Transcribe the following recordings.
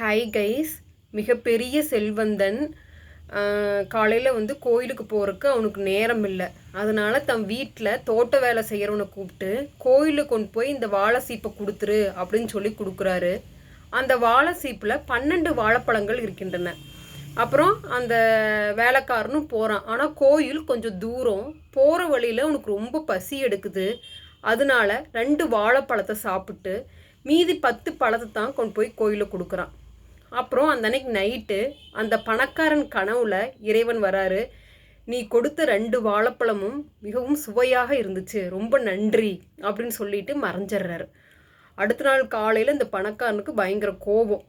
Hi guys மிகப்பெரிய செல்வந்தன் காலையில் வந்து கோயிலுக்கு போகிறதுக்கு அவனுக்கு நேரம் இல்லை. அதனால் தன் வீட்டில் தோட்ட வேலை செய்கிறவனை கூப்பிட்டு கோயிலுக்கு கொண்டு போய் இந்த வாழை சீப்பை கொடுத்துரு அப்படின்னு சொல்லி கொடுக்குறாரு. அந்த வாழை சீப்பில் பன்னெண்டு வாழைப்பழங்கள் இருக்கின்றன. அப்புறம் அந்த வேலைக்காரனும் போகிறான் ஆனால் கோயில் கொஞ்சம் தூரம் போகிற வழியில் அவனுக்கு ரொம்ப பசி எடுக்குது. அதனால ரெண்டு வாழைப்பழத்தை சாப்பிட்டு மீதி பத்து பழத்தை தான் கொண்டு போய் கோயிலில் கொடுக்குறான். அப்புறம் அந்த அன்னைக்கு நைட்டு அந்த பணக்காரன் கனவுல இறைவன் வராரு. நீ கொடுத்த ரெண்டு வாழைப்பழமும் மிகவும் சுவையாக இருந்துச்சு. ரொம்ப நன்றி அப்படின்னு சொல்லிட்டு மறைஞ்சிடுறாரு அடுத்த நாள் காலையில் இந்த பணக்காரனுக்கு பயங்கர கோபம்.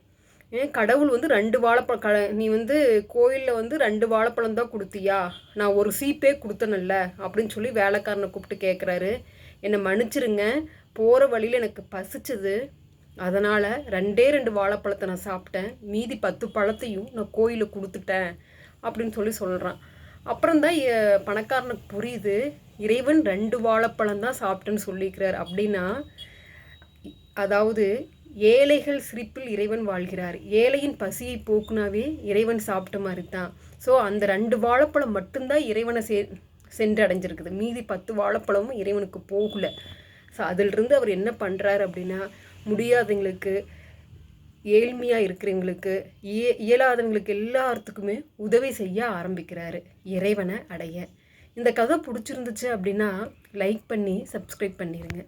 ஏன் கடவுள் வந்து ரெண்டு வாழைப்பழம் க நீ வந்து கோயிலில் வந்து ரெண்டு வாழைப்பழம் தான் கொடுத்தியா? நான் ஒரு சீப்பே கொடுத்தனல்ல அப்படின்னு சொல்லி வேலைக்காரனை கூப்பிட்டு கேட்குறாரு என்னை மன்னிச்சிருங்க போகிற வழியில் எனக்கு பசிச்சது. அதனால் ரெண்டே ரெண்டு வாழைப்பழத்தை நான் சாப்பிட்டேன். மீதி பத்து பழத்தையும் நான் கோயிலில் கொடுத்துட்டேன் அப்படின்னு சொல்லி சொல்கிறான் அப்புறம் தான் பணக்காரனுக்கு புரியுது இறைவன் ரெண்டு வாழைப்பழம் தான் சாப்பிட்டேன்னு சொல்லிக்கிறார். அப்படின்னா அதாவது ஏழைகள் சிரிப்பில் இறைவன் வாழ்கிறார். ஏழையின் பசியை போக்குனாவே இறைவன் சாப்பிட்ட மாதிரி தான். ஸோ அந்த ரெண்டு வாழைப்பழம் மட்டும்தான் இறைவனை சே சென்று அடைஞ்சிருக்குது மீதி பத்து வாழைப்பழமும் இறைவனுக்கு போகலை. ஸோ அதிலிருந்து அவர் என்ன பண்ணுறாரு அப்படின்னா முடியாதவங்களுக்கு ஏழ்மையாக இருக்கிறவங்களுக்கு இய இயலாதவங்களுக்கு எல்லாத்துக்குமே உதவி செய்ய ஆரம்பிக்கிறாரு இறைவனை அடைய. இந்த கதை பிடிச்சிருந்துச்சு அப்படின்னா லைக் பண்ணி சப்ஸ்கிரைப் பண்ணிடுங்க